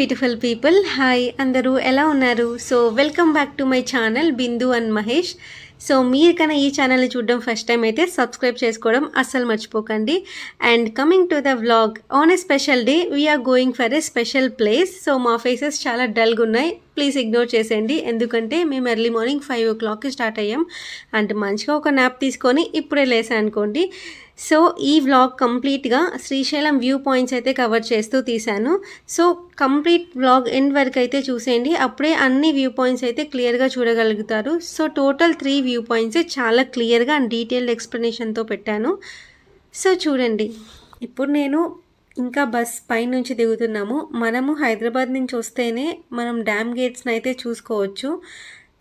Beautiful people hi అందరూ ఎలా ఉన్నారు? So welcome back to my channel Bindu and Mahesh so మీరు కన్నా ఈ ఛానల్ని చూడడం ఫస్ట్ టైం అయితే సబ్స్క్రైబ్ చేసుకోవడం అస్సలు మర్చిపోకండి. And coming to the vlog on a special day we're going for a special place so మా ఫేసెస్ చాలా డల్గా ఉన్నాయి. ప్లీజ్ ఇగ్నోర్ చేసేయండి. ఎందుకంటే మేము ఎర్లీ మార్నింగ్ ఫైవ్ ఓ క్లాక్కి స్టార్ట్ అయ్యాం. అంటే మంచిగా ఒక నాప్ తీసుకొని ఇప్పుడే లేసా అనుకోండి. సో ఈ వ్లాగ్ కంప్లీట్గా శ్రీశైలం వ్యూ పాయింట్స్ అయితే కవర్ చేస్తూ తీశాను. సో కంప్లీట్ వ్లాగ్ ఎండ్ వరకు అయితే చూసేయండి. అప్పుడే అన్ని వ్యూ పాయింట్స్ అయితే క్లియర్గా చూడగలుగుతారు. So total three view points చాలా క్లియర్గా అండ్ డీటెయిల్డ్ ఎక్స్ప్లెనేషన్తో పెట్టాను. సో చూడండి. ఇప్పుడు నేను ఇంకా బస్ పైనుంచి దిగుతున్నాము. మనము హైదరాబాద్ నుంచి వస్తేనే మనం డ్యామ్ గేట్స్ని అయితే చూసుకోవచ్చు.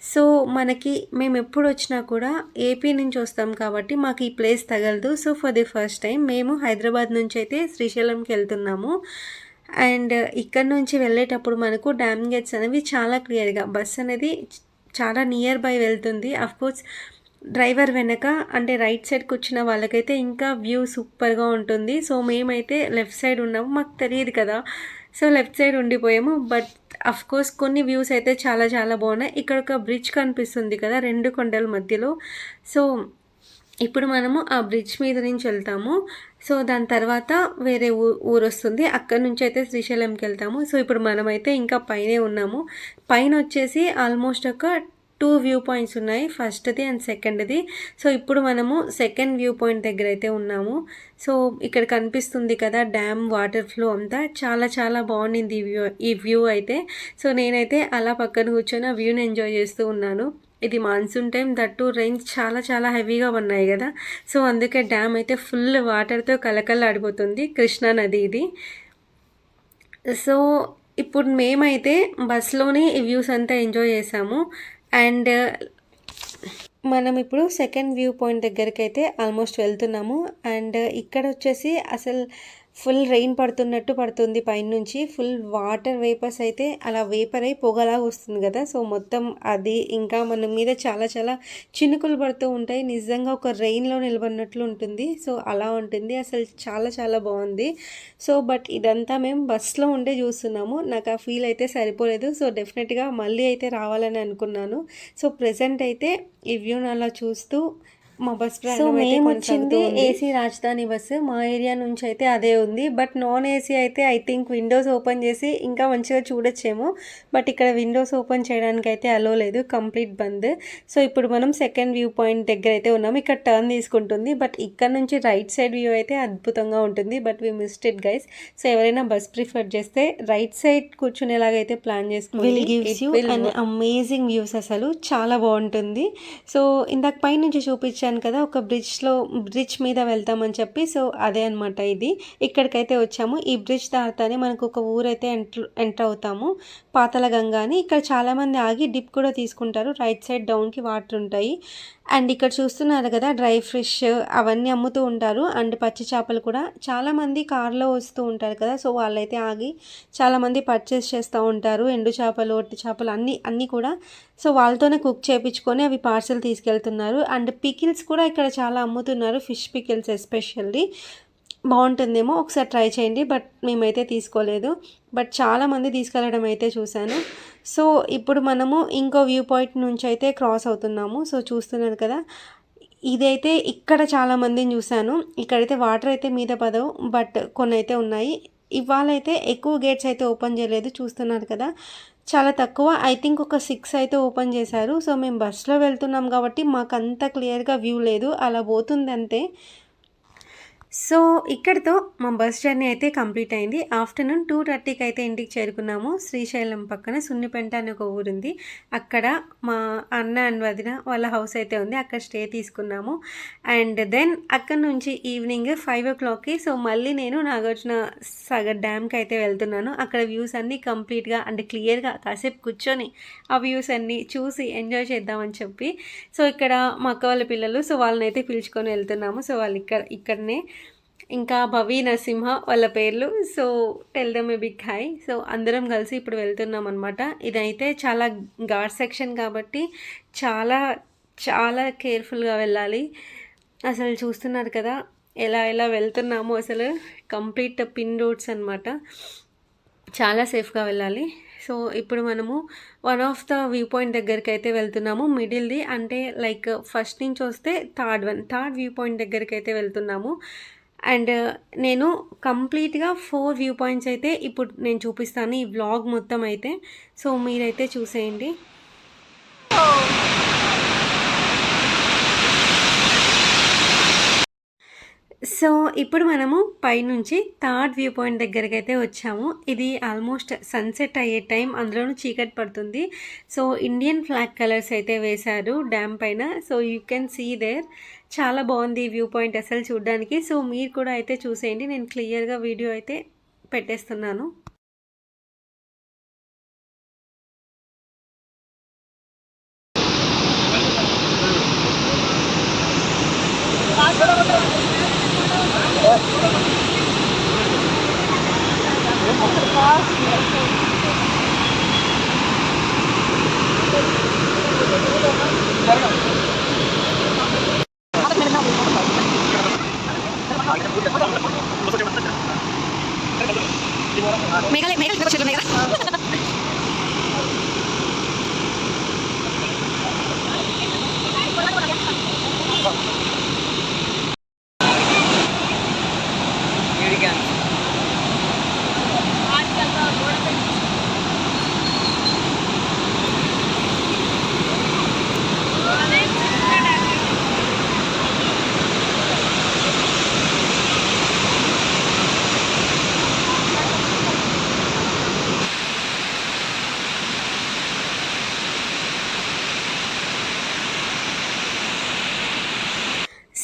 సో మనకి మేము ఎప్పుడు వచ్చినా కూడా ఏపీ నుంచి వస్తాం కాబట్టి మాకు ఈ ప్లేస్ తగలదు. So for the first time మేము హైదరాబాద్ నుంచి అయితే శ్రీశైలంకి వెళ్తున్నాము. అండ్ ఇక్కడ నుంచి వెళ్ళేటప్పుడు మనకు డ్యామ్ గేట్స్ అనేవి చాలా క్లియర్గా బస్ అనేది చాలా నియర్ బై వెళ్తుంది. కోర్స్ డ్రైవర్ వెనక అంటే రైట్ సైడ్ కూర్చున్న వాళ్ళకైతే ఇంకా వ్యూ సూపర్గా ఉంటుంది. సో మేమైతే లెఫ్ట్ సైడ్ ఉన్నాము. మాకు తెలియదు కదా. సో లెఫ్ట్ సైడ్ ఉండిపోయాము. బట్ అఫ్ కోర్స్ కొన్ని వ్యూస్ అయితే చాలా చాలా బాగున్నాయి. ఇక్కడ ఒక బ్రిడ్జ్ కనిపిస్తుంది కదా రెండు కొండల మధ్యలో. సో ఇప్పుడు మనము ఆ బ్రిడ్జ్ మీద నుంచి వెళ్తాము. సో దాని తర్వాత వేరే ఊ ఊరు వస్తుంది. అక్కడ నుంచి అయితే శ్రీశైలంకి వెళ్తాము. సో ఇప్పుడు మనమైతే ఇంకా పైనే ఉన్నాము. పైన వచ్చేసి ఆల్మోస్ట్ ఒక టూ వ్యూ పాయింట్స్ ఉన్నాయి. ఫస్ట్ది అండ్ సెకండ్ది. సో ఇప్పుడు మనము సెకండ్ వ్యూ పాయింట్ దగ్గర అయితే ఉన్నాము. సో ఇక్కడ కనిపిస్తుంది కదా డ్యామ్ వాటర్ ఫ్లో అంతా. చాలా చాలా బాగుండింది ఈ వ్యూ ఈ వ్యూ అయితే. సో నేనైతే అలా పక్కన కూర్చొని ఆ వ్యూని ఎంజాయ్ చేస్తూ ఉన్నాను. ఇది మాన్సూన్ టైం దట్టు రైన్స్ చాలా చాలా హెవీగా ఉన్నాయి కదా. సో అందుకే డ్యామ్ అయితే ఫుల్ వాటర్తో కలకల్లాడిపోతుంది కృష్ణా నది ఇది. సో ఇప్పుడు మేమైతే బస్లోనే ఈ వ్యూస్ అంతా ఎంజాయ్ చేసాము. అండ్ మనం ఇప్పుడు సెకండ్ వ్యూ పాయింట్ దగ్గరికి అయితే ఆల్మోస్ట్ వెళ్తున్నాము. అండ్ ఇక్కడ వచ్చేసి అసలు ఫుల్ రెయిన్ పడుతున్నట్టు పడుతుంది పైనుంచి. ఫుల్ వాటర్ వేపర్స్ అయితే అలా వేపర్ అయి పొగలాగా వస్తుంది కదా. సో మొత్తం అది ఇంకా మన మీద చాలా చాలా చినుకులు పడుతూ ఉంటాయి. నిజంగా ఒక రెయిన్లో నిలబడినట్లు ఉంటుంది. సో అలా ఉంటుంది. అసలు చాలా చాలా బాగుంది. సో బట్ ఇదంతా మేము బస్లో ఉండే చూస్తున్నాము. నాకు ఆ ఫీల్ అయితే సరిపోలేదు. సో డెఫినెట్గా మళ్ళీ అయితే రావాలని అనుకున్నాను. సో ప్రజెంట్ అయితే ఈ వ్యూని అలా చూస్తూ మా బస్ సో మేము వచ్చింది ఏసీ రాజధాని బస్సు. మా ఏరియా నుంచి అయితే అదే ఉంది. బట్ నాన్ ఏసీ అయితే ఐ థింక్ విండోస్ ఓపెన్ చేసి ఇంకా మంచిగా చూడొచ్చేమో. బట్ ఇక్కడ విండోస్ ఓపెన్ చేయడానికి అయితే అలో లేదు. కంప్లీట్ బంద్. సో ఇప్పుడు మనం సెకండ్ వ్యూ పాయింట్ దగ్గర అయితే ఉన్నాము ఇక్కడ టర్న్ తీసుకుంటుంది. బట్ ఇక్కడ నుంచి రైట్ సైడ్ వ్యూ అయితే అద్భుతంగా ఉంటుంది. But we missed it guys. So ఎవరైనా బస్ ప్రిఫర్ చేస్తే రైట్ సైడ్ కూర్చునేలాగైతే ప్లాన్ చేసుకోవాలి అమేజింగ్ వ్యూస్ అసలు. చాలా బాగుంటుంది. సో ఇందాక పైనుంచి చూపించాను చెప్పాను కదా ఒక బ్రిడ్జ్లో బ్రిడ్జ్ మీద వెళ్తామని చెప్పి సో అదే అనమాట ఇది. ఇక్కడికైతే వచ్చాము. ఈ బ్రిడ్జ్ దాటానే మనకు ఒక ఊరైతే ఎంటర్ ఎంటర్ అవుతాము. పాతల గంగా అని. ఇక్కడ చాలామంది ఆగి డిప్ కూడా తీసుకుంటారు. రైట్ సైడ్ డౌన్కి వాటర్ ఉంటాయి. అండ్ ఇక్కడ చూస్తున్నారు కదా డ్రై ఫిష్ అవన్నీ అమ్ముతూ ఉంటారు. అండ్ పచ్చి చేపలు కూడా చాలామంది కార్లో వస్తూ ఉంటారు కదా సో వాళ్ళైతే ఆగి చాలామంది పర్చేస్ చేస్తూ ఉంటారు. ఎండు చేపలు ఒట్టి చేపలు అన్నీ అన్నీ కూడా. సో వాళ్ళతోనే కుక్ చేయించుకొని అవి పార్సల్ తీసుకెళ్తున్నారు. అండ్ పికిల్స్ కూడా ఇక్కడ చాలా అమ్ముతున్నారు ఫిష్ పికిల్స్ ఎస్పెషల్లీ బాగుంటుందేమో ఒకసారి ట్రై చేయండి బట్ మేమైతే తీసుకోలేదు. బట్ చాలామంది తీసుకెళ్ళడం అయితే చూశాను. సో ఇప్పుడు మనము ఇంకో వ్యూ పాయింట్ నుంచి అయితే క్రాస్ అవుతున్నాము. సో చూస్తున్నారు కదా ఇదైతే ఇక్కడ చాలామందిని చూశాను. ఇక్కడైతే వాటర్ అయితే మీద పదవు బట్ కొన్ని అయితే ఉన్నాయి. ఇవాళ అయితే ఎక్కువ గేట్స్ అయితే ఓపెన్ చేయలేదు చూస్తున్నారు కదా. చాలా తక్కువ ఐ థింక్ ఒక సిక్స్ అయితే ఓపెన్ చేశారు. సో మేము బస్సులో వెళ్తున్నాం కాబట్టి మాకు అంత క్లియర్గా వ్యూ లేదు. అలా పోతుంది అంతే సో ఇక్కడితో మా బస్ జర్నీ అయితే కంప్లీట్ అయింది. ఆఫ్టర్నూన్ టూ థర్టీకి అయితే ఇంటికి చేరుకున్నాము. శ్రీశైలం పక్కన సున్నిపెంట అని ఒక ఊరుంది. అక్కడ మా అన్న అండ్ వదిన వాళ్ళ హౌస్ అయితే ఉంది. అక్కడ స్టే తీసుకున్నాము. అండ్ దెన్ అక్కడ నుంచి ఈవినింగ్ ఫైవ్ ఓ క్లాక్కి సో మళ్ళీ నేను నాగార్జున సాగర్ డ్యామ్కి అయితే వెళ్తున్నాను. అక్కడ వ్యూస్ అన్నీ కంప్లీట్గా అంటే క్లియర్గా కాసేపు కూర్చొని ఆ వ్యూస్ అన్నీ చూసి ఎంజాయ్ చేద్దామని చెప్పి సో ఇక్కడ మా అక్క వాళ్ళ పిల్లలు సో వాళ్ళని అయితే పిలుచుకొని వెళ్తున్నాము. సో వాళ్ళు ఇక్కడ ఇక్కడనే ఇంకా భవి నరసింహ వాళ్ళ పేర్లు. So tell them a big hi so అందరం కలిసి ఇప్పుడు వెళ్తున్నాం అనమాట ఇదైతే చాలా ఘాట్ సెక్షన్ కాబట్టి చాలా చాలా కేర్ఫుల్గా వెళ్ళాలి. అసలు చూస్తున్నారు కదా ఎలా ఎలా వెళ్తున్నామో అసలు కంప్లీట్ పిన్ రోడ్స్ అనమాట చాలా సేఫ్గా వెళ్ళాలి. సో ఇప్పుడు మనము one of the view point దగ్గరికి అయితే వెళ్తున్నాము మిడిల్ది అంటే లైక్ ఫస్ట్ నుంచి వస్తే third one third view point దగ్గరికి అయితే వెళ్తున్నాము. అండ్ నేను కంప్లీట్గా ఫోర్ వ్యూ పాయింట్స్ అయితే ఇప్పుడు నేను చూపిస్తాను ఈ వ్లాగ్ మొత్తం అయితే. సో మీరైతే చూసేయండి. సో ఇప్పుడు మనము పైనుంచి థర్డ్ వ్యూ పాయింట్ దగ్గరికి అయితే వచ్చాము. ఇది ఆల్మోస్ట్ సన్సెట్ అయ్యే టైం అందులోనూ చీకటి పడుతుంది. సో ఇండియన్ ఫ్లాగ్ కలర్స్ అయితే వేశారు డ్యామ్ పైన. So you can see there. చాలా బాగుంది వ్యూ పాయింట్ అసలు చూడడానికి. సో మీరు కూడా అయితే చూసేయండి. నేను క్లియర్గా వీడియో అయితే పెట్టేస్తున్నాను. మేఘాలయ మేఘాలయ వచ్చేది ఉన్నాయి కదా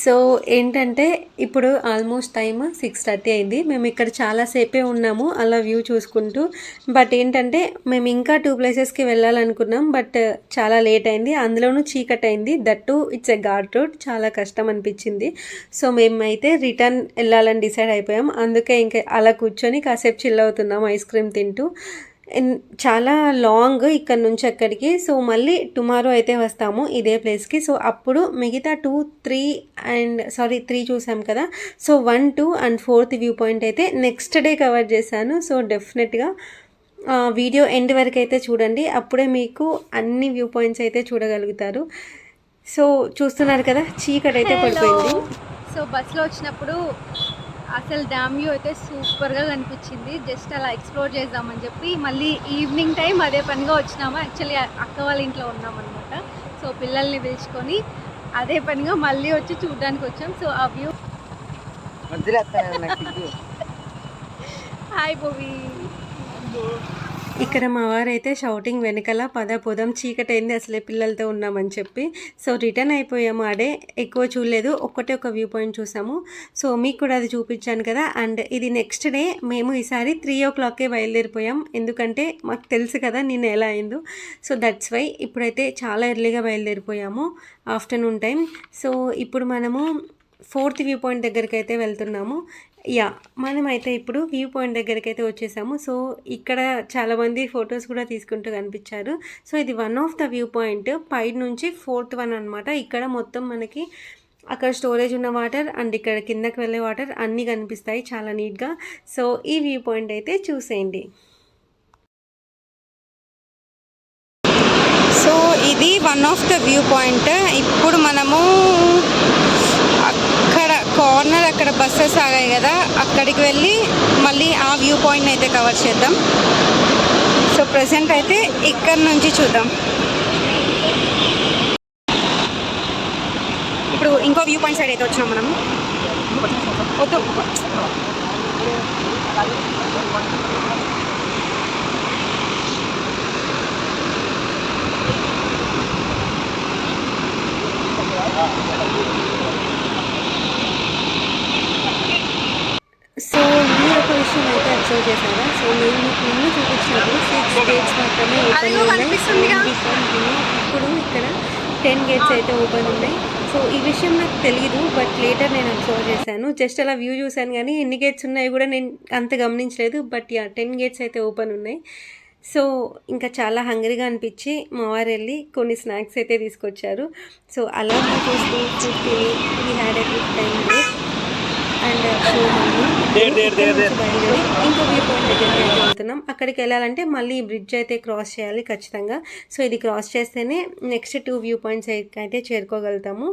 సో ఏంటంటే ఇప్పుడు ఆల్మోస్ట్ టైం సిక్స్ థర్టీ అయింది. మేము ఇక్కడ చాలాసేపే ఉన్నాము అలా వ్యూ చూసుకుంటూ. బట్ ఏంటంటే మేము ఇంకా టూ ప్లేసెస్కి వెళ్ళాలనుకున్నాం బట్ చాలా లేట్ అయింది. అందులోనూ చీకటి అయింది. That it's a ghat road చాలా కష్టం అనిపించింది. సో మేమైతే రిటర్న్ వెళ్ళాలని డిసైడ్ అయిపోయాం. అందుకే ఇంకా అలా కూర్చొని కాసేపు చిల్ అవుతున్నాం ఐస్ క్రీమ్ తింటూ. చాలా లాంగ్ ఇక్కడ నుంచి అక్కడికి. సో మళ్ళీ టుమారో అయితే వస్తాము ఇదే ప్లేస్కి. సో అప్పుడు మిగతా two three and sorry three చూసాం కదా. So one two and fourth view point అయితే నెక్స్ట్ డే కవర్ చేశాను. సో డెఫినెట్గా వీడియో ఎండ్ వరకు అయితే చూడండి. అప్పుడే మీకు అన్ని వ్యూ పాయింట్స్ అయితే చూడగలుగుతారు. సో చూస్తున్నారు కదా చీకటి అయితే పడిపోయింది. సో బస్సులో వచ్చినప్పుడు అసలు డ్యామ్ వ్యూ అయితే సూపర్గా కనిపించింది. జస్ట్ అలా ఎక్స్ప్లోర్ చేద్దామని చెప్పి మళ్ళీ ఈవినింగ్ టైం అదే పనిగా వచ్చినాము. యాక్చువల్లీ అక్క వాళ్ళ ఇంట్లో ఉన్నాం అనమాట సో పిల్లల్ని పిలుచుకొని అదే పనిగా మళ్ళీ వచ్చి చూడడానికి వచ్చాం. సో ఆ వ్యూ. హాయ్ భూమి ఇక్కడ మా వారైతే షౌటింగ్ వెనకాల పద పొదం చీకటైంది అసలే పిల్లలతో ఉన్నామని చెప్పి. సో రిటర్న్ అయిపోయాము ఆడే. ఎక్కువ చూడలేదు. ఒక్కటే ఒక వ్యూ పాయింట్ చూసాము. సో మీకు కూడా అది చూపించాను కదా. అండ్ ఇది నెక్స్ట్ డే మేము ఈసారి త్రీ ఓ క్లాక్కే బయలుదేరిపోయాం. ఎందుకంటే మాకు తెలుసు కదా నేను ఎలా అయిందో. సో దట్స్ వై ఇప్పుడైతే చాలా ఎర్లీగా బయలుదేరిపోయాము. ఆఫ్టర్నూన్ టైం సో ఇప్పుడు మనము ఫోర్త్ వ్యూ పాయింట్ దగ్గరికి అయితే వెళ్తున్నాము. యా మనమైతే ఇప్పుడు వ్యూ పాయింట్ దగ్గరికి అయితే వచ్చేసాము. సో ఇక్కడ చాలామంది ఫొటోస్ కూడా తీసుకుంటూ కనిపించారు. సో ఇది one of the view point. పై నుంచి ఫోర్త్ వన్ అనమాట ఇక్కడ మొత్తం మనకి అక్కడ స్టోరేజ్ ఉన్న వాటర్ అండ్ ఇక్కడ కిందకి వెళ్ళే వాటర్ అన్నీ కనిపిస్తాయి చాలా నీట్గా. సో ఈ వ్యూ పాయింట్ అయితే చూసేయండి. సో ఇది one of the view point. ఇప్పుడు మనము కార్నర్ అక్కడ బస్సెస్ ఆగాయి కదా అక్కడికి వెళ్ళి మళ్ళీ ఆ వ్యూ పాయింట్ అయితే కవర్ చేద్దాం. సో ప్రజెంట్ అయితే ఇక్కడ నుంచి చూద్దాం. ఇప్పుడు ఇంకో వ్యూ పాయింట్ సైడ్ అయితే వచ్చినాం మనం వద్దు సో మీరు ఒక విషయం అయితే అబ్జర్వ్ చేశారా సో నేను మీకు ముందు చూపించినప్పుడు సిక్స్ గేట్స్ మాత్రమే ఓపెన్ ఉన్నాయి. ఇప్పుడు ఇక్కడ టెన్ గేట్స్ అయితే ఓపెన్ ఉన్నాయి. సో ఈ విషయం నాకు తెలియదు బట్ లేటర్ నేను అబ్జర్వ్ చేశాను. జస్ట్ అలా వ్యూ చూశాను కానీ ఎన్ని గేట్స్ ఉన్నాయి కూడా నేను అంత గమనించలేదు బట్ యా టెన్ గేట్స్ అయితే ఓపెన్ ఉన్నాయి. సో ఇంకా చాలా హంగరీగా అనిపించి మా వారు వెళ్ళి కొన్ని స్నాక్స్ అయితే తీసుకొచ్చారు. సో అలా చూస్తూ food we had a good time and ఇంకో వ్యూ పాయింట్ దగ్గరికి వెళ్తున్నాం. అక్కడికి వెళ్ళాలంటే మళ్ళీ ఈ బ్రిడ్జ్ అయితే క్రాస్ చేయాలి ఖచ్చితంగా. సో ఇది క్రాస్ చేస్తేనే నెక్స్ట్ టూ వ్యూ పాయింట్స్ అయితే చేరుకోగలుగుతాము.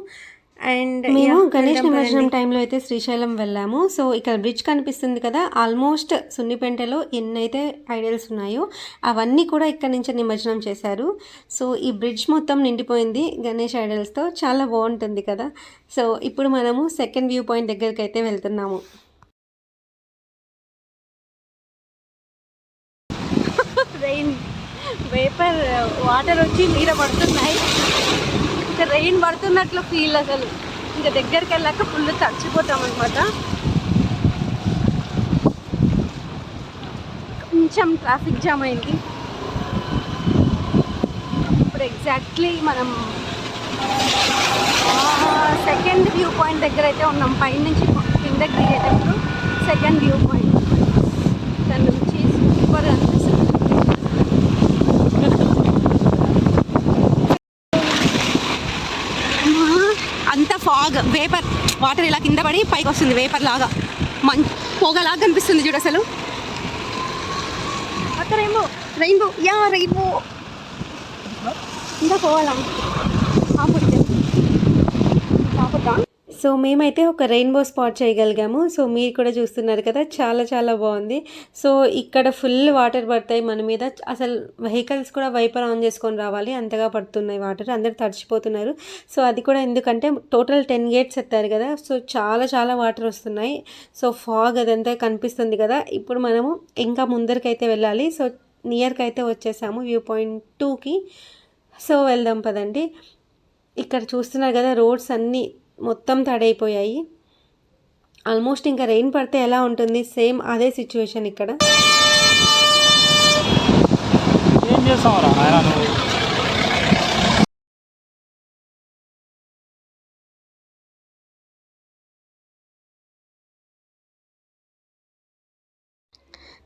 అండ్ మేము గణేష్ నిమజ్జనం టైంలో అయితే శ్రీశైలం వెళ్ళాము. సో ఇక్కడ బ్రిడ్జ్ కనిపిస్తుంది కదా ఆల్మోస్ట్ సున్నిపెంటలో ఎన్నైతే ఐడల్స్ ఉన్నాయో అవన్నీ కూడా ఇక్కడ నుంచి నిమజ్జనం చేశారు. సో ఈ బ్రిడ్జ్ మొత్తం నిండిపోయింది గణేష్ ఐడల్స్తో చాలా బాగుంటుంది కదా. సో ఇప్పుడు మనము సెకండ్ వ్యూ పాయింట్ దగ్గరికి అయితే వెళ్తున్నాము. రెయిన్ వేపర్ వాటర్ వచ్చి మీద పడుతున్నాయి. ఇంకా రెయిన్ పడుతున్నట్లు ఫీల్ అసలు. ఇంకా దగ్గరికి వెళ్ళాక ఫుల్ తడిచిపోతాం అనమాట కొంచెం ట్రాఫిక్ జామ్ అయింది. ఇప్పుడు ఎగ్జాక్ట్లీ మనం సెకండ్ వ్యూ పాయింట్ దగ్గర అయితే ఉన్నాం. పైనుంచి కిందకి దిగేటప్పుడు సెకండ్ వ్యూ పాయింట్ దాని నుంచి సూపర్ అనిపిస్తుంది అంత ఫాగ్ వేపర్ వాటర్ ఇలా కింద పడి పైకి వస్తుంది వేపర్ లాగా. మం పొగలాగా కనిపిస్తుంది చూడు అసలు. అక్కడ ఏమో రెయిన్బో యా రెయిన్బో ఇంకా పోవాలా? సో మేమైతే ఒక రెయిన్బో స్పాట్ చేయగలిగాము. సో మీరు కూడా చూస్తున్నారు కదా చాలా చాలా బాగుంది. సో ఇక్కడ ఫుల్ వాటర్ పడతాయి మన మీద. అసలు వెహికల్స్ కూడా వైపర్ ఆన్ చేసుకొని రావాలి. అంతగా పడుతున్నాయి వాటర్. అందరు తడిచిపోతున్నారు. సో అది కూడా ఎందుకంటే టోటల్ టెన్ గేట్స్ ఎత్తారు కదా. సో చాలా చాలా వాటర్ వస్తున్నాయి. సో ఫాగ్ అదంతా కనిపిస్తుంది కదా. ఇప్పుడు మనము ఇంకా ముందరికైతే వెళ్ళాలి. సో నియర్కి అయితే వచ్చేసాము వ్యూ పాయింట్ టూకి. సో వెళ్దాం పదండి. ఇక్కడ చూస్తున్నారు కదా రోడ్స్ అన్నీ మొత్తం తడైపోయాయి. ఆల్మోస్ట్ ఇంకా రెయిన్ పడితే ఎలా ఉంటుంది? సేమ్ అదే సిచ్యువేషన్ ఇక్కడ. ఏం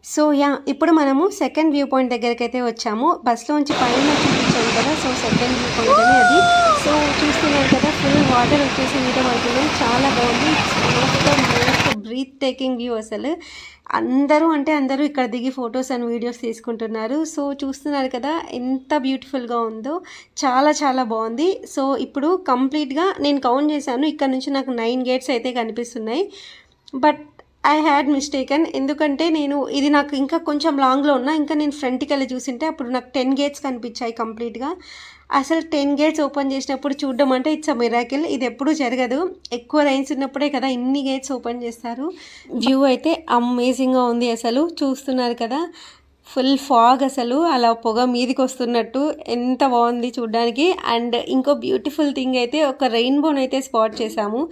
సో యా ఇప్పుడు మనము సెకండ్ వ్యూ పాయింట్ దగ్గరికి అయితే వచ్చాము బస్లోంచి పైన చూపించాము కదా సో సెకండ్ వ్యూ పాయింట్ అని అది సో చూస్తున్నారు కదా ఫుల్ వాటర్ వచ్చేసి మీద పడుతున్నాయి చాలా బాగుంది. మోస్ట్ బ్రీత్ టేకింగ్ వ్యూ అసలు. అందరూ అంటే అందరూ ఇక్కడ దిగి ఫొటోస్ అండ్ వీడియోస్ తీసుకుంటున్నారు. సో చూస్తున్నారు కదా ఎంత బ్యూటిఫుల్గా ఉందో. చాలా చాలా బాగుంది. సో ఇప్పుడు కంప్లీట్గా నేను కౌంట్ చేశాను. ఇక్కడ నుంచి నాకు నైన్ గేట్స్ అయితే కనిపిస్తున్నాయి. బట్ ఐ హ్యాడ్ మిస్టేకన్ ఎందుకంటే నేను ఇది నాకు ఇంకా కొంచెం లాంగ్లో ఉన్నా. ఇంకా నేను ఫ్రంట్కి వెళ్ళి చూసింటే అప్పుడు నాకు టెన్ గేట్స్ కనిపించాయి కంప్లీట్గా అసలు టెన్ గేట్స్ ఓపెన్ చేసినప్పుడు చూడడం అంటే ఇట్స్ అ మిరాకిల్. ఇది ఎప్పుడూ జరగదు. ఎక్కువ రైన్స్ ఉన్నప్పుడే కదా ఇన్ని గేట్స్ ఓపెన్ చేస్తారు. వ్యూ అయితే అమేజింగ్గా ఉంది అసలు. చూస్తున్నారు కదా ఫుల్ ఫాగ్ అసలు. అలా పొగ మీదికి వస్తున్నట్టు ఎంత బాగుంది చూడడానికి. అండ్ ఇంకో బ్యూటిఫుల్ థింగ్ అయితే ఒక రెయిన్బోన్ అయితే స్పాట్ చేశాము.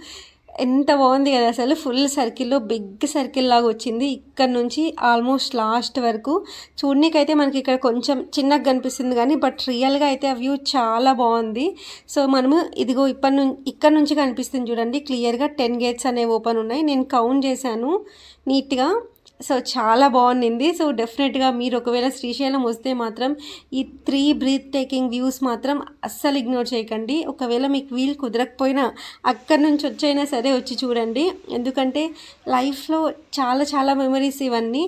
ఎంత బాగుంది కదా అసలు. ఫుల్ సర్కిల్లో బిగ్ సర్కిల్ లాగా వచ్చింది. ఇక్కడ నుంచి ఆల్మోస్ట్ లాస్ట్ వరకు. చూడనీకైతే మనకి ఇక్కడ కొంచెం చిన్నగా కనిపిస్తుంది కానీ బట్ రియల్గా అయితే ఆ వ్యూ చాలా బాగుంది. సో మనము ఇదిగో ఇప్పటి నుంచి ఇక్కడ నుంచి కనిపిస్తుంది చూడండి. క్లియర్గా టెన్ గేట్స్ అనేవి ఓపెన్ ఉన్నాయి. నేను కౌంట్ చేశాను. నీట్గా సో చాలా బాగుండింది. సో డెఫినెట్గా మీరు ఒకవేళ శ్రీశైలం వస్తే మాత్రం ఈ త్రీ బ్రీత్ టేకింగ్ వ్యూస్ మాత్రం అస్సలు ఇగ్నోర్ చేయకండి. ఒకవేళ మీకు వీలు కుదరకపోయినా అక్కడి నుంచి వచ్చైనా సరే వచ్చి చూడండి. ఎందుకంటే లైఫ్లో చాలా చాలా మెమరీస్ ఇవన్నీ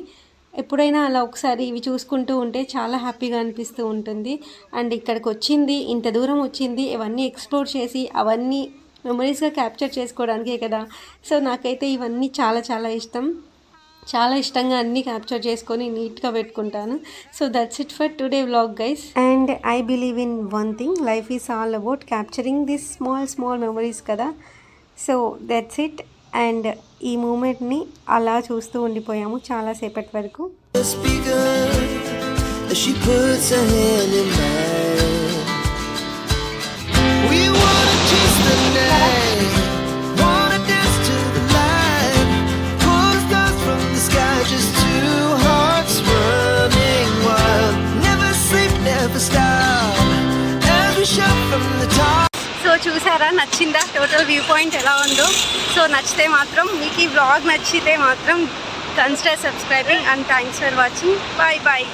ఎప్పుడైనా అలా ఒకసారి ఇవి చూసుకుంటూ ఉంటే చాలా హ్యాపీగా అనిపిస్తూ ఉంటుంది. అండ్ ఇక్కడికి వచ్చింది ఇంత దూరం వచ్చింది ఇవన్నీ ఎక్స్ప్లోర్ చేసి అవన్నీ మెమరీస్గా క్యాప్చర్ చేసుకోవడానికే కదా. సో నాకైతే ఇవన్నీ చాలా చాలా ఇష్టం. చాలా ఇష్టంగా అన్నీ క్యాప్చర్ చేసుకొని నీట్గా పెట్టుకుంటాను. So that's it for today vlog guys and I believe in one thing life is all about capturing this small small memories కదా. సో దట్స్ ఇట్ అండ్ ఈ మూమెంట్ని అలా చూస్తూ ఉండిపోయాము చాలాసేపటి వరకు. చూసారా? నచ్చిందా? టోటల్ వ్యూ పాయింట్ ఎలా ఉందో. సో నచ్చితే మాత్రం మీకు ఈ బ్లాగ్ నచ్చితే మాత్రం consider subscribing and thanks for watching bye bye